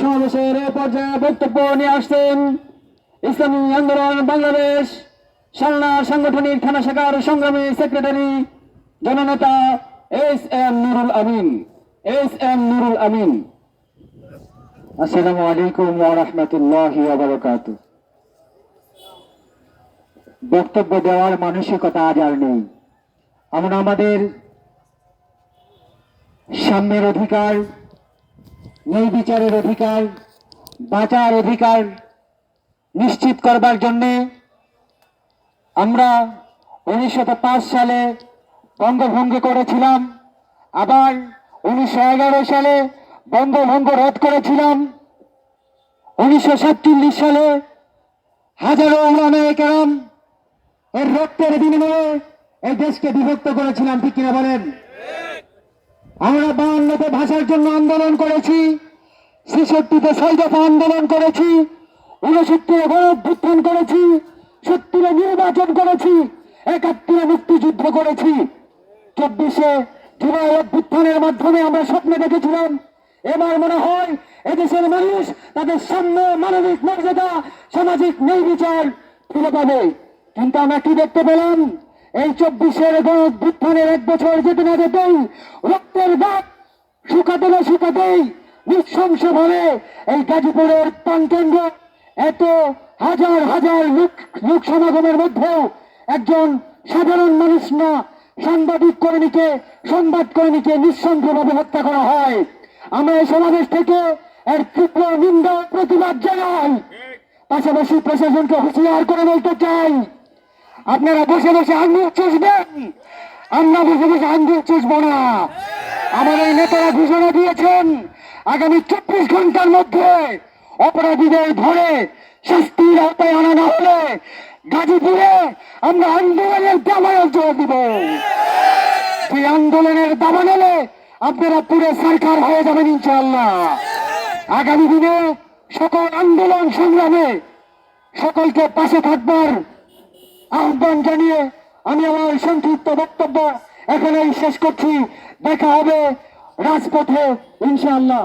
সমাবেশের এ পর্যায়ে বক্তব্য নিয়ে আসছেন ইসলামী আন্দোলন বাংলাদেশ, সালনা সাংগঠনিক থানা শাখার সংগ্রামী সেক্রেটারি, জননেতা S M Nurul Amin. S M Nurul Amin. আসসালামু আলাইকুম ওয়া রাহমাতুল্লাহি ওয়া বারাকাতুহু। বক্তব্য দেওয়ার মানসিকতা আজ আর নেই। আমরা আমাদের সাম্যের অধিকার ন্যায় বিচারের অধিকার, বাঁচার অধিকার নিশ্চিত করবার জন্যে আমরা উনিশশো সালে বঙ্গভঙ্গ করেছিলাম, আবার উনিশশো এগারো সালে বঙ্গভঙ্গ রদ করেছিলাম। উনিশশো সাতচল্লিশ সালে হাজারো উলামায়ে এর রক্তের বিনিময়ে এই দেশকে বিভক্ত করেছিলাম, ঠিক কিনা বলেন? আমরা বায়ান্নতে ভাষার জন্য আন্দোলন করেছি, ছেষট্টিতে ছয় দফা আন্দোলন করেছি উনসত্তরে গণভ্যুত্থান করেছি, সত্তরে নির্বাচন করেছি, একাত্তরে মুক্তিযুদ্ধ করেছি। চব্বিশে জুলাই অভ্যুত্থানের মাধ্যমে আমরা স্বপ্ন দেখেছিলাম, এবার মনে হয় এদেশের মানুষ তাদের সাম্য মানবিক মর্যাদা, সামাজিক ন্যায় বিচার ফিরে পাবে। কিন্তু আমরা কি দেখতে পেলাম? এই চব্বিশের গণভ্যুত্থানের এক বছর যেতে না যেতেই রক্তের দাগ শুকাতে না শুকাতেই নৃশংস ভাবে এই গাজীপুরের প্রাণকেন্দ্র এত হাজার হাজার লোক লোক সমাগমের মধ্যেও একজন সাধারণ মানুষ না, সাংবাদিক কর্মীকে, সংবাদ কর্মীকে নৃশংসভাবে হত্যা করা হয়। আমরা এই সমাবেশ থেকে এর তীব্র নিন্দা প্রতিবাদ জানাই। পাশাপাশি প্রশাসনকে হুঁশিয়ার করে বলতে চাই আপনারা বসে বসে আঙ্গুল চুষবেন। আমরা বসে বসে আঙ্গুল চুষবো না। এই নেতারা ঘোষণা দিয়েছেন, আগামী চব্বিশ ঘণ্টার মধ্যে অপরাধীদের ধরে শাস্তির আওতায় আনা না হলে গাজীপুরে আমরা আন্দোলনের দাবায় জোর দিব। সেই আন্দোলনের দাবা নেলে আপনারা পুরো সরকার হয়ে যাবেন ইনশাআল্লাহ। আগামী দিনে সকল আন্দোলন সংগ্রামে সকলকে পাশে থাকবার আহ্বান জানিয়ে আমি আমার সংক্ষিপ্ত বক্তব্য এখানেই শেষ করছি। দেখা হবে রাজপথে ইনশাআল্লাহ।